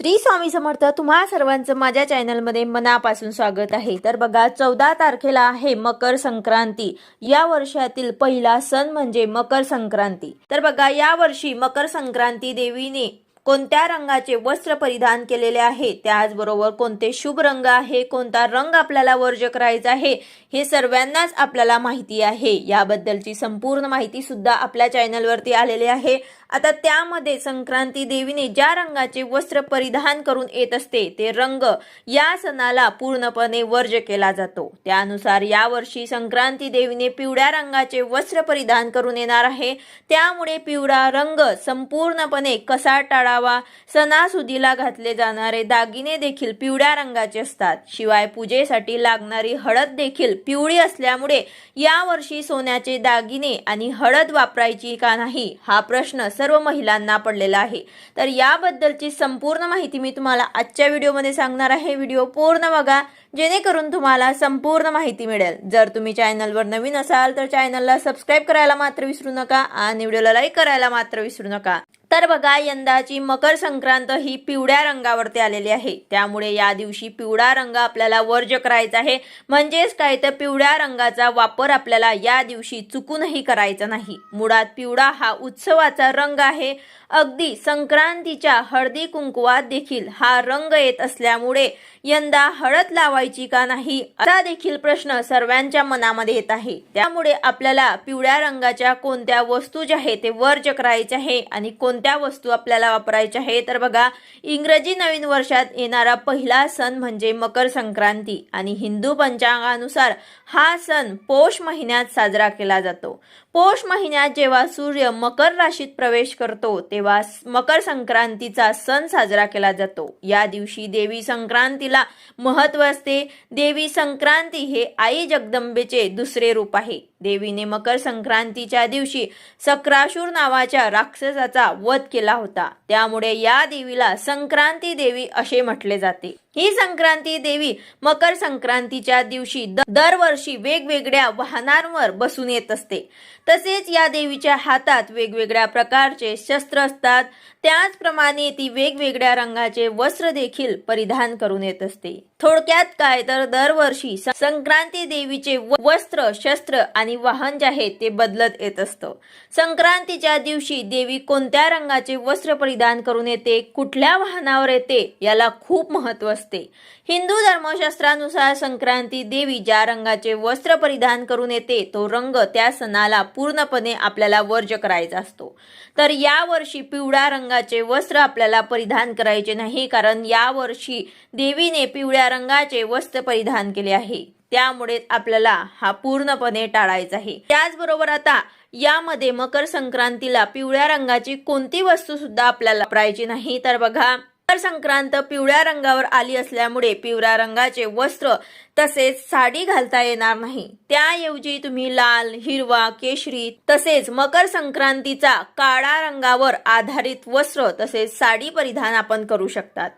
श्री स्वामी समर्थ तुम्हा सर्वांचं माझ्या चॅनलमध्ये मनापासून स्वागत आहे. तर बघा चौदा तारखेला आहे मकर संक्रांती. या वर्षातील पहिला सण म्हणजे मकर संक्रांती. तर बघा या वर्षी मकर संक्रांती देवीने कोणत्या रंगाचे वस्त्र परिधान केलेले आहे? त्याचबरोबर कोणते शुभ रंग आहे? कोणता रंग आपल्याला वर्ज करायचा आहे? हे सर्वांनाच आपल्याला माहिती आहे. याबद्दलची संपूर्ण माहिती सुद्धा आपल्या चॅनलवरती आलेली आहे. आता त्यामध्ये संक्रांती देवीने ज्या रंगाचे वस्त्र परिधान करून येत असते ते रंग या सणाला पूर्णपणे वर्ज केला जातो. त्यानुसार यावर्षी संक्रांती देवीने पिवळ्या रंगाचे वस्त्र परिधान करून येणार आहे. त्यामुळे पिवळा रंग संपूर्णपणे कसा टाळा करावा. सणासुदीला घातले जाणारे दागिने देखील पिवळ्या रंगाचे असतात. शिवाय पूजेसाठी लागणारी हळद देखील पिवळी असल्यामुळे यावर्षी सोन्याचे दागिने आणि हळद वापरायची का नाही हा प्रश्न सर्व महिलांना पडलेला आहे. तर याबद्दलची संपूर्ण माहिती मी तुम्हाला आजच्या व्हिडिओमध्ये सांगणार आहे. व्हिडिओ पूर्ण बघा. जेणेकरून तुम्हाला संपूर्ण माहिती मिळेल. जर तुम्ही चॅनलवर नवीन असाल तर चॅनलला सबस्क्राईब करायला मात्र विसरू नका आणि व्हिडिओला लाईक करायला मात्र विसरू नका. तर बघा यंदाची मकर संक्रांत ही पिवळ्या रंगावरती आलेली आहे. त्यामुळे या दिवशी पिवळा रंग आपल्याला वर्ज करायचा आहे. म्हणजेच काय तर पिवळ्या रंगाचा वापर आपल्याला या दिवशी चुकूनही करायचा नाही. मुळात पिवळा हा उत्सवाचा रंग आहे. अगदी संक्रांतीच्या हळदी कुंकवात देखील हा रंग येत असल्यामुळे यंदा हळद लावायची का नाही असा देखील प्रश्न सर्वांच्या मनामध्ये येत आहे. त्यामुळे आपल्याला पिवळ्या रंगाच्या कोणत्या वस्तू ज्या आहेत ते वर्ज करायचे आहे आणि कोणत्या वस्तू आपल्याला वापरायच्या आहे तर बघा इंग्रजी नवीन वर्षात येणारा पहिला सण म्हणजे मकर संक्रांती आणि हिंदू पंचांगानुसार हा सण पौष महिन्यात साजरा केला जातो. पौष महिन्यात जेव्हा सूर्य मकर राशीत प्रवेश करतो तेव्हा मकर संक्रांतीचा सण साजरा केला जातो. या दिवशी देवी संक्रांतीला महत्त्व असते. देवी संक्रांती हे आई जगदंबेचे दुसरे रूप आहे. देवीने मकर संक्रांतीच्या दिवशी सक्राशूर नावाच्या राक्षसाचा वध केला होता. त्यामुळे या देवीला संक्रांती देवी असे म्हटले जाते. ही संक्रांती देवी मकर संक्रांतीच्या दिवशी दरवर्षी वेगवेगळ्या वाहनांवर बसून येत असते. तसेच या देवीच्या हातात वेगवेगळ्या प्रकारचे शस्त्र असतात. त्याचप्रमाणे ती वेगवेगळ्या रंगाचे वस्त्र देखील परिधान करून येत असते. थोडक्यात काय तर दरवर्षी संक्रांती देवीचे वस्त्र शस्त्र आणि वाहन जे आहे ते बदलत येत असतं. संक्रांतीच्या दिवशी देवी कोणत्या रंगाचे वस्त्र परिधान करून येते कुठल्या वाहनावर येते याला खूप महत्त्व असते. हिंदू धर्मशास्त्रानुसार संक्रांती देवी ज्या रंगाचे वस्त्र परिधान करून येते तो रंग त्या सणाला पूर्णपणे आपल्याला वर्ज करायचा असतो. तर या वर्षी पिवळ्या रंगाचे वस्त्र आपल्याला परिधान करायचे नाही कारण या वर्षी देवीने पिवळ्या रंगाचे वस्त्र परिधान केले आहे. त्यामुळे आपल्याला हा पूर्णपणे टाळायचा आहे. त्याचबरोबर आता यामध्ये मकर संक्रांतीला पिवळ्या रंगाची कोणती वस्तू सुद्धा आपल्याला वापरायची नाही. तर बघा मकर संक्रांत पिवळ्या रंगावर आली असल्यामुळे पिवळ्या रंगाचे वस्त्र तसेच साडी घालता येणार नाही. त्याऐवजी तुम्ही लाल हिरवा केशरी तसेच मकर संक्रांतीचा काळा रंगावर आधारित वस्त्र तसेच साडी परिधान आपण करू शकतात.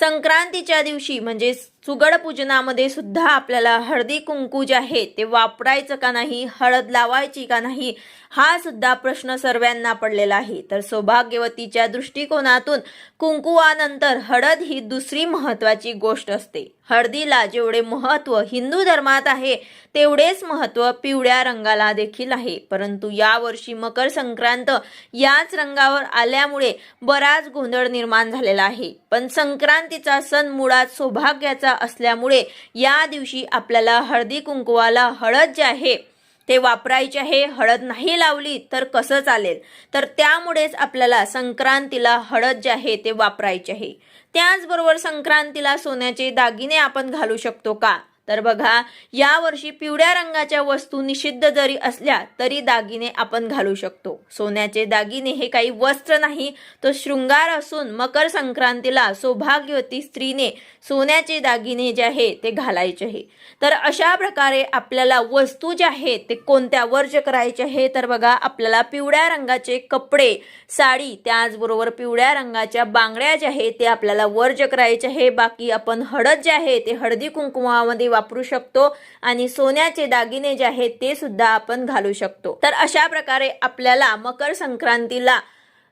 संक्रांतीच्या दिवशी म्हणजे सुगड पूजनामध्ये सुद्धा आपल्याला हळदी कुंकू जे आहे ते वापरायचं का नाही हळद लावायची का नाही हा सुद्धा प्रश्न सर्वांना पडलेला आहे. तर सौभाग्यवतीच्या दृष्टिकोनातून कुंकुवानंतर हळद ही दुसरी महत्वाची गोष्ट असते. हळदीला जेवढे महत्त्व हिंदू धर्मात आहे तेवढेच महत्त्व पिवळ्या रंगाला देखील आहे. परंतु यावर्षी मकर संक्रांत याच रंगावर आल्यामुळे बराच गोंधळ निर्माण झालेला आहे. पण संक्रांतीचा सण मुळात सौभाग्याचा असल्यामुळे या दिवशी आपल्याला हळदी कुंकवाला हळद जे आहे ते वापरायचे आहे हळद नाही लावली तर कसं चालेल? तर त्यामुळेच आपल्याला संक्रांतीला हळद जे आहे ते वापरायचे आहे. त्याचबरोबर संक्रांतीला सोन्याचे दागिने आपण घालू शकतो का? तर बघा यावर्षी पिवळ्या रंगाच्या वस्तू निषिद्ध जरी असल्या तरी दागिने आपण घालू शकतो. सोन्याचे दागिने हे काही वस्त्र नाही तो शृंगार असून मकर संक्रांतीला सौभाग्यवती स्त्रीने सोन्याचे दागिने जे आहे ते घालायचे आहे. तर अशा प्रकारे आपल्याला वस्तू ज्या आहेत ते कोणत्या वर्ज करायचे आहे तर बघा आपल्याला पिवळ्या रंगाचे कपडे साडी त्याचबरोबर पिवळ्या रंगाच्या बांगड्या ज्या आहेत ते आपल्याला वर्ज करायचे आहे. बाकी आपण हळद जे आहे ते हळदी कुंकुमामध्ये वापरू शकतो आणि सोन्याचे दागिने जे आहेत ते सुद्धा आपण घालू शकतो. तर अशा प्रकारे आपल्याला मकर संक्रांतीला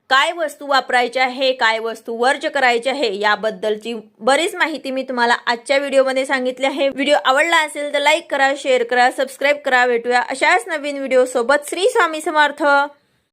काय वस्तू वापरायच्या आहे काय वस्तू वर्ज करायच्या आहे याबद्दलची बरीच माहिती मी तुम्हाला आजच्या व्हिडिओमध्ये सांगितली आहे. व्हिडिओ आवडला असेल तर लाईक करा शेअर करा सबस्क्राईब करा. भेटूया अशाच नवीन व्हिडिओ सोबत श्री स्वामी समर्थ.